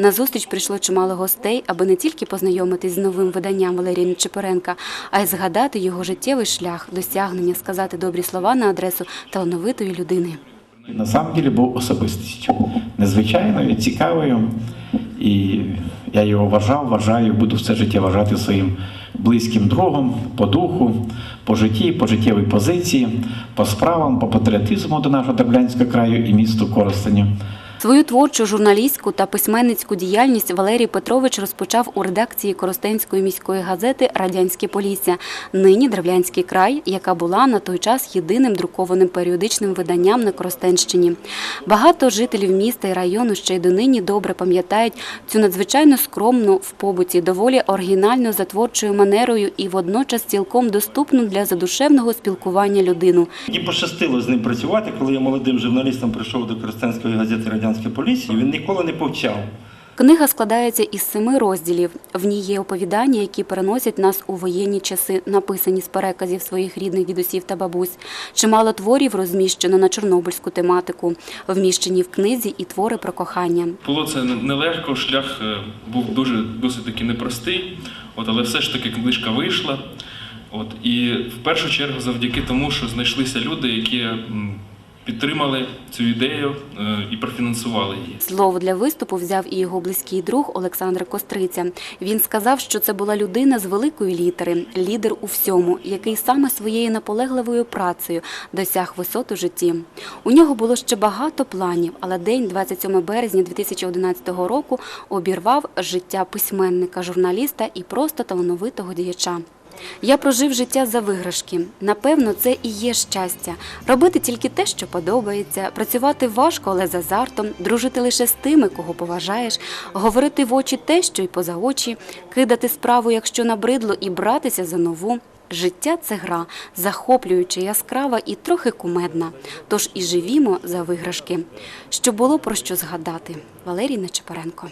На зустріч прийшло чимало гостей, аби не тільки познайомитись з новим виданням Валерія Нечипоренка, а й згадати його життєвий шлях, досягнення, сказати добрі слова на адресу талановитої людини. На самом деле був особистістю незвичайною, цікавою. І я його вважав, вважаю, буду все життя вважати своїм близьким другом по духу, по житті, по життєвій позиції, по справам, по патріотизму до нашого Терблянського краю і місту Коростеня. Свою творчу журналістську та письменницьку діяльність Валерій Петрович розпочав у редакції Коростенської міської газети Радянське Полісся, нині Древлянський край, яка була на той час єдиним друкованим періодичним виданням на Коростенщині. Багато жителів міста і району ще й донині добре пам'ятають цю надзвичайно скромну в побуті, доволі оригінальну за творчою манерою і водночас цілком доступну для задушевного спілкування людину. Мені пощастило з ним працювати, коли я молодим журналістом прийшов до Коростенської газети Радянське Полісся. Він ніколи не повчав. Книга складається із семи розділів. В ній є оповідання, які переносять нас у воєнні часи, написані з переказів своїх рідних дідусів та бабусь. Чимало творів розміщено на чорнобильську тематику, вміщені в книзі і твори про кохання. Було це нелегко, шлях е, був дуже досить таки непростий, от, але все ж таки книжка вийшла. От, і в першу чергу завдяки тому, що знайшлися люди, які підтримали цю ідею е, і профінансували її. Слово для виступу взяв і його близький друг Олександр Костриця. Він сказав, що це була людина з великої літери, лідер у всьому, який саме своєю наполегливою працею досяг висот у житті. У нього було ще багато планів, але день 27 березня 2011 року обірвав життя письменника, журналіста і просто талановитого діяча. Я прожив життя за виграшки. Напевно, це і є щастя. Робити тільки те, що подобається, працювати важко, але з азартом, дружити лише з тими, кого поважаєш, говорити в очі те, що й поза очі, кидати справу, якщо набридло, і братися за нову. Життя це гра, захоплююча, яскрава і трохи кумедна. Тож і живімо за виграшки. Щоб було про що згадати. Валерій Нечепоренко.